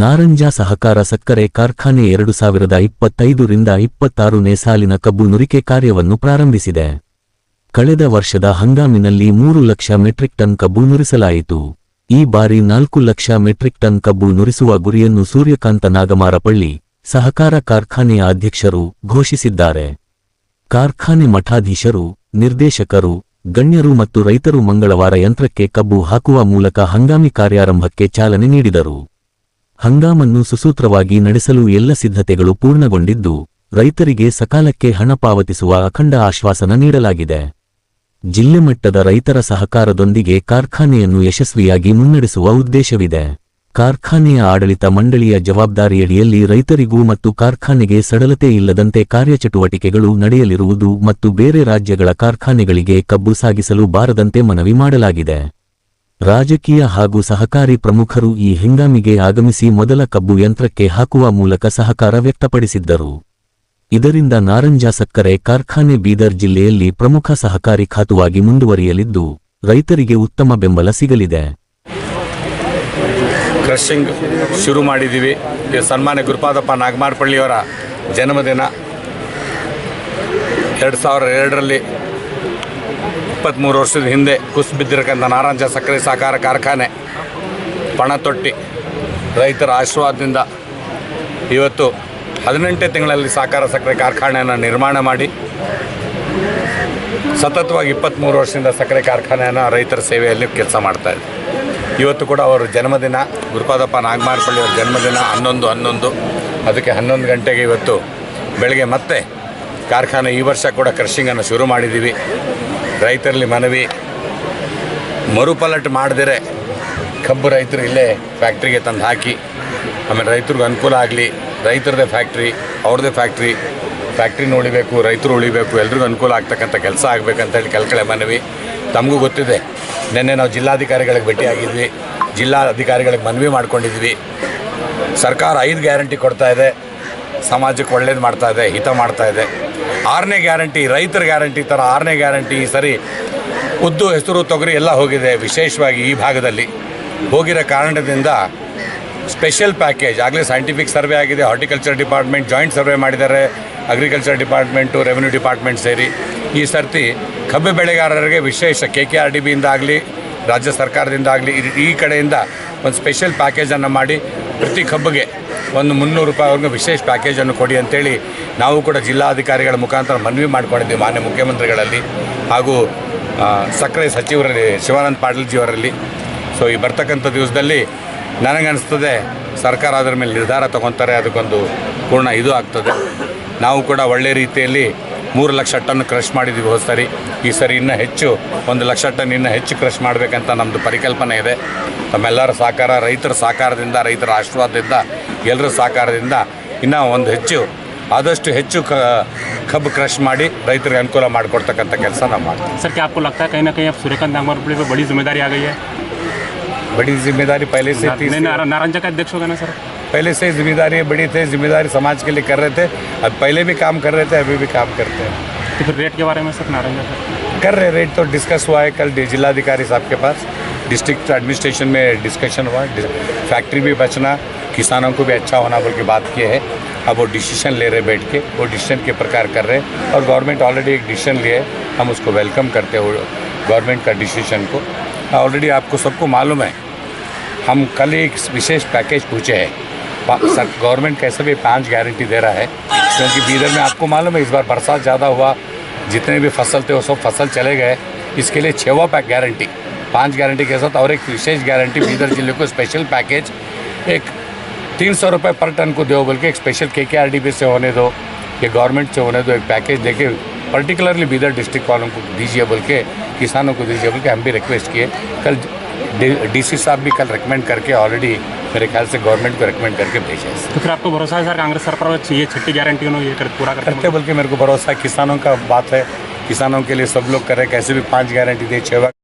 ನಾರಂಜ ಸಹಕಾರ ಸಕ್ಕರೆ ಕಾರ್ಖಾನೆ ಎರಡು ಸಾವಿರದ ಇಪ್ಪತ್ತೈದರಿಂದ ಇಪ್ಪತ್ತಾರನೇ ಸಾಲಿನ ಕಬ್ಬು ನುರಿಕೆ ಕಾರ್ಯವನ್ನು ಪ್ರಾರಂಭಿಸಿದೆ. ಕಳೆದ ವರ್ಷದ ಹಂಗಾಮಿನಲ್ಲಿ ಮೂರು ಲಕ್ಷ ಮೆಟ್ರಿಕ್ ಟನ್ ಕಬ್ಬು ನುರಿಸಲಾಯಿತು. ಈ ಬಾರಿ ನಾಲ್ಕು ಲಕ್ಷ ಮೆಟ್ರಿಕ್ ಟನ್ ಕಬ್ಬು ನುರಿಸುವ ಗುರಿಯನ್ನು ಸೂರ್ಯಕಾಂತ ನಾಗಮಾರಪಳ್ಳಿ ಸಹಕಾರ ಕಾರ್ಖಾನೆಯ ಅಧ್ಯಕ್ಷರು ಘೋಷಿಸಿದ್ದಾರೆ. ಕಾರ್ಖಾನೆ ಮಠಾಧೀಶರು, ನಿರ್ದೇಶಕರು, ಗಣ್ಯರು ಮತ್ತು ರೈತರು ಮಂಗಳವಾರ ಯಂತ್ರಕ್ಕೆ ಕಬ್ಬು ಹಾಕುವ ಮೂಲಕ ಹಂಗಾಮಿ ಕಾರ್ಯಾರಂಭಕ್ಕೆ ಚಾಲನೆ ನೀಡಿದರು. ಹಂಗಾಮನ್ನು ಸುಸೂತ್ರವಾಗಿ ನಡೆಸಲು ಎಲ್ಲ ಸಿದ್ಧತೆಗಳು ಪೂರ್ಣಗೊಂಡಿದ್ದು, ರೈತರಿಗೆ ಸಕಾಲಕ್ಕೆ ಹಣ ಪಾವತಿಸುವ ಅಖಂಡ ಆಶ್ವಾಸನ ನೀಡಲಾಗಿದೆ. ಜಿಲ್ಲೆ ಮಟ್ಟದ ರೈತರ ಸಹಕಾರದೊಂದಿಗೆ ಕಾರ್ಖಾನೆಯನ್ನು ಯಶಸ್ವಿಯಾಗಿ ಮುನ್ನಡೆಸುವ ಉದ್ದೇಶವಿದೆ. ಕಾರ್ಖಾನೆಯ ಆಡಳಿತ ಮಂಡಳಿಯ ಜವಾಬ್ದಾರಿಯಡಿಯಲ್ಲಿ ರೈತರಿಗೂ ಮತ್ತು ಕಾರ್ಖಾನೆಗೆ ಸಡಲತೆ ಇಲ್ಲದಂತೆ ಕಾರ್ಯಚಟುವಟಿಕೆಗಳು ನಡೆಯಲಿರುವುದು ಮತ್ತು ಬೇರೆ ರಾಜ್ಯಗಳ ಕಾರ್ಖಾನೆಗಳಿಗೆ ಕಬ್ಬು ಸಾಗಿಸಲು ಬಾರದಂತೆ ಮನವಿ ಮಾಡಲಾಗಿದೆ. ರಾಜಕೀಯ ಹಾಗೂ ಸಹಕಾರಿ ಪ್ರಮುಖರು ಈ ಹಿಂಗಾಮಿಗೆ ಆಗಮಿಸಿ ಮೊದಲ ಕಬ್ಬು ಯಂತ್ರಕ್ಕೆ ಹಾಕುವ ಮೂಲಕ ಸಹಕಾರ ವ್ಯಕ್ತಪಡಿಸಿದ್ದರು. ಇದರಿಂದ ನಾರಂಜ ಸಕ್ಕರೆ ಕಾರ್ಖಾನೆ ಬೀದರ್ ಜಿಲ್ಲೆಯಲ್ಲಿ ಪ್ರಮುಖ ಸಹಕಾರಿ ಖಾತುವಾಗಿ ಮುಂದುವರಿಯಲಿದ್ದು, ರೈತರಿಗೆ ಉತ್ತಮ ಬೆಂಬಲ ಸಿಗಲಿದೆ. ಕ್ರಷಿಂಗ್ ಶುರು ಮಾಡಿದ್ದೀವಿ. ಸನ್ಮಾನ್ಯ ಗುರುಪಾದಪ್ಪ ನಾಗಮಾರ್ಪಳ್ಳಿಯವರ ಜನ್ಮದಿನ. ಎರಡು ಸಾವಿರದ ಎರಡರಲ್ಲಿ ಇಪ್ಪತ್ತ್ಮೂರು ವರ್ಷದ ಹಿಂದೆ ಕುಸ್ ಬಿದ್ದಿರಕ್ಕಂಥ ನಾರಾಯಣ ಸಕ್ಕರೆ ಸಹಕಾರ ಕಾರ್ಖಾನೆ ಪಣ ತೊಟ್ಟಿ ರೈತರ ಆಶೀರ್ವಾದದಿಂದ ಇವತ್ತು ಹದಿನೆಂಟೇ ತಿಂಗಳಲ್ಲಿ ಸಹಕಾರ ಸಕ್ಕರೆ ಕಾರ್ಖಾನೆಯನ್ನು ನಿರ್ಮಾಣ ಮಾಡಿ, ಸತತವಾಗಿ ಇಪ್ಪತ್ತ್ಮೂರು ವರ್ಷದಿಂದ ಸಕ್ಕರೆ ಕಾರ್ಖಾನೆಯನ್ನು ರೈತರ ಸೇವೆಯಲ್ಲಿ ಕೆಲಸ ಮಾಡ್ತಾ ಇದೆ. ಇವತ್ತು ಕೂಡ ಅವರ ಜನ್ಮದಿನ, ಗುರುಪಾದಪ್ಪ ನಾಗಮಾರಪಳ್ಳಿ ಅವರ ಜನ್ಮದಿನ, ಹನ್ನೊಂದು ಹನ್ನೊಂದು, ಅದಕ್ಕೆ ಹನ್ನೊಂದು ಗಂಟೆಗೆ ಇವತ್ತು ಬೆಳಗ್ಗೆ ಮತ್ತೆ ಕಾರ್ಖಾನೆ ಈ ವರ್ಷ ಕೂಡ ಕ್ರಷಿಂಗನ್ನು ಶುರು ಮಾಡಿದ್ದೀವಿ. ರೈತರಲ್ಲಿ ಮನವಿ ಮರುಪಲಟ್ ಮಾಡಿದರೆ, ಕಬ್ಬು ರೈತರು ಇಲ್ಲೇ ಫ್ಯಾಕ್ಟ್ರಿಗೆ ತಂದು ಹಾಕಿ, ಆಮೇಲೆ ರೈತರಿಗೆ ಅನುಕೂಲ ಆಗಲಿ, ರೈತರದೇ ಫ್ಯಾಕ್ಟ್ರಿ ಅವ್ರದ್ದೇ ಫ್ಯಾಕ್ಟ್ರಿ ಫ್ಯಾಕ್ಟ್ರಿನ ಉಳಿಬೇಕು ರೈತರು ಉಳಿಬೇಕು, ಎಲ್ರಿಗೂ ಅನುಕೂಲ ಆಗ್ತಕ್ಕಂಥ ಕೆಲಸ ಆಗಬೇಕಂತೇಳಿ ಕಲ್ಕಳೆ ಮನವಿ. ತಮಗೂ ಗೊತ್ತಿದೆ, ನಿನ್ನೆ ನಾವು ಜಿಲ್ಲಾಧಿಕಾರಿಗಳಿಗೆ ಭೇಟಿಯಾಗಿದ್ವಿ ಜಿಲ್ಲಾ ಅಧಿಕಾರಿಗಳಿಗೆ ಮನವಿ ಮಾಡ್ಕೊಂಡಿದ್ವಿ. ಸರ್ಕಾರ ಐದು ಗ್ಯಾರಂಟಿ ಕೊಡ್ತಾ ಇದೆ ಸಮಾಜಕ್ಕೆ ಒಳ್ಳೇದು ಮಾಡ್ತಾ ಇದೆ, ಹಿತ ಮಾಡ್ತಾ ಇದೆ. ಆರನೇ ಗ್ಯಾರಂಟಿ, ರೈತರ ಗ್ಯಾರಂಟಿ ಥರ ಆರನೇ ಗ್ಯಾರಂಟಿ ಈ ಸರಿ ಉದ್ದು ಹೆಸರು ತೊಗರಿ ಎಲ್ಲ ಹೋಗಿದೆ ವಿಶೇಷವಾಗಿ ಈ ಭಾಗದಲ್ಲಿ. ಹೋಗಿರೋ ಕಾರಣದಿಂದ ಸ್ಪೆಷಲ್ ಪ್ಯಾಕೇಜ್ ಆಗಲೇ ಸೈಂಟಿಫಿಕ್ ಸರ್ವೆ ಆಗಿದೆ ಹಾರ್ಟಿಕಲ್ಚರ್ ಡಿಪಾರ್ಟ್ಮೆಂಟ್ ಜಾಯಿಂಟ್ ಸರ್ವೆ ಮಾಡಿದ್ದಾರೆ ಅಗ್ರಿಕಲ್ಚರ್ ಡಿಪಾರ್ಟ್ಮೆಂಟು ರೆವೆನ್ಯೂ ಡಿಪಾರ್ಟ್ಮೆಂಟ್ ಸೇರಿ. ಈ ಸರ್ತಿ ಕಬ್ಬು ಬೆಳೆಗಾರರಿಗೆ ವಿಶೇಷ ಕೆ ಕೆ ಆರ್ ಡಿ ಬಿಯಿಂದ ಆಗಲಿ, ರಾಜ್ಯ ಸರ್ಕಾರದಿಂದ ಆಗಲಿ, ಈ ಕಡೆಯಿಂದ ಒಂದು ಸ್ಪೆಷಲ್ ಪ್ಯಾಕೇಜನ್ನು ಮಾಡಿ ಪ್ರತಿ ಕಬ್ಬಿಗೆ ಒಂದು ಮುನ್ನೂರು ರೂಪಾಯಿವರೆಗೂ ವಿಶೇಷ ಪ್ಯಾಕೇಜನ್ನು ಕೊಡಿ ಅಂತೇಳಿ ನಾವು ಕೂಡ ಜಿಲ್ಲಾಧಿಕಾರಿಗಳ ಮುಖಾಂತರ ಮನವಿ ಮಾಡಿಕೊಂಡಿದ್ದೀವಿ ಮಾನ್ಯ ಮುಖ್ಯಮಂತ್ರಿಗಳಲ್ಲಿ ಹಾಗೂ ಸಕ್ಕರೆ ಸಚಿವರಲ್ಲಿ ಶಿವಾನಂದ ಪಾಟೀಲ್ಜಿಯವರಲ್ಲಿ. ಸೊ ಈ ಬರ್ತಕ್ಕಂಥ ದಿವಸದಲ್ಲಿ ನನಗನ್ನಿಸ್ತದೆ ಸರ್ಕಾರ ಅದರ ಮೇಲೆ ನಿರ್ಧಾರ ತಗೊತಾರೆ, ಅದಕ್ಕೊಂದು ಪೂರ್ಣ ಇದು ಆಗ್ತದೆ. ನಾವು ಕೂಡ ಒಳ್ಳೆ ರೀತಿಯಲ್ಲಿ ಮೂರು ಲಕ್ಷ ಟನ್ ಕ್ರಷ್ ಮಾಡಿದ್ದೀವಿ ಹೋದ ಸರಿ ಈ ಸರಿ ಇನ್ನೂ ಹೆಚ್ಚು, ಒಂದು ಲಕ್ಷ ಟನ್ ಇನ್ನೂ ಹೆಚ್ಚು ಕ್ರಷ್ ಮಾಡಬೇಕಂತ ನಮ್ಮದು ಪರಿಕಲ್ಪನೆ ಇದೆ. ತಮ್ಮೆಲ್ಲರ ಸಹಕಾರ, ರೈತರ ಸಹಕಾರದಿಂದ, ರೈತರ ಆಶೀರ್ವಾದದಿಂದ ಎಲ್ಲರ ಸಹಕಾರದಿಂದ ಇನ್ನೂ ಒಂದು ಹೆಚ್ಚು ಆದಷ್ಟು ಹೆಚ್ಚು ಕ ಕಬ್ಬು ಕ್ರಷ್ ಮಾಡಿ ರೈತರಿಗೆ ಅನುಕೂಲ ಮಾಡಿಕೊಡ್ತಕ್ಕಂಥ ಕೆಲಸ ನಾವು ಮಾಡ್ತೀವಿ सर क्या आपको लगता है कहीं ना कहीं अब सूर्यकांत नागमारपल्ली पे बड़ी जिम्मेदारी आ गई है बड़ी जिम्मेदारी पहले से थी नहीं नारा- नारंजा का अध्यक्ष होगा ना सर पहले से जिम्मेदारी बड़ी थे जिम्मेदारी समाज के लिए कर रहे थे अब पहले भी काम कर रहे थे अभी भी काम करते हैं तो फिर रेट के बारे में सर नारंजा सर कर रहे रेट तो डिस्कस हुआ है कल डि- जिलाधिकारी साहब के पास डिस्ट्रिक्ट एडमिनिस्ट्रेशन में डिस्कशन हुआ डि- फैक्ट्री भी बचना किसानों को भी अच्छा होना बोल के बात किए है। अब वो डिसीज़न ले रहे बैठ के, वो डिसीज़न के प्रकार कर रहे हैं। और गवर्नमेंट ऑलरेडी एक डिसीज़न लिए हम उसको वेलकम करते हैं गवर्नमेंट का डिसीज़न को। ऑलरेडी आपको सबको मालूम है, हम कल एक विशेष पैकेज पूछे हैं। गवर्नमेंट कैसे भी पाँच गारंटी दे रहा है, क्योंकि बीदर में आपको मालूम है, इस बार बरसात ज़्यादा हुआ, जितने भी फ़सल थे, वो सब फ़सल चले गए। इसके लिए छवा पैक गारंटी पाँच गारंटी के साथ और एक विशेष गारंटी बीदर ज़िले को स्पेशल पैकेज एक तीन सौ रुपये पर टन को दो बोल के एक स्पेशल के के आर डी बी से होने दो ये गवर्नमेंट से होने दो एक पैकेज देके पर्टिकुलरली बीदर डिस्ट्रिक्ट वालों को दीजिए बोल के किसानों को दीजिए बोल के हम भी रिक्वेस्ट किए। कल डीसी साहब भी कल रिकमेंड करके ऑलरेडी मेरे ख्याल से गवर्नमेंट को रिकमेंड करके भेजा है। तो फिर आपको भरोसा है सर कांग्रेस सरकार ये छठी गारंटी उन्होंने ये कर, पूरा करते बोल के मेरे को भरोसा है किसानों का बात है। किसानों के लिए सब लोग कर रहे कैसे भी पाँच गारंटी दे छः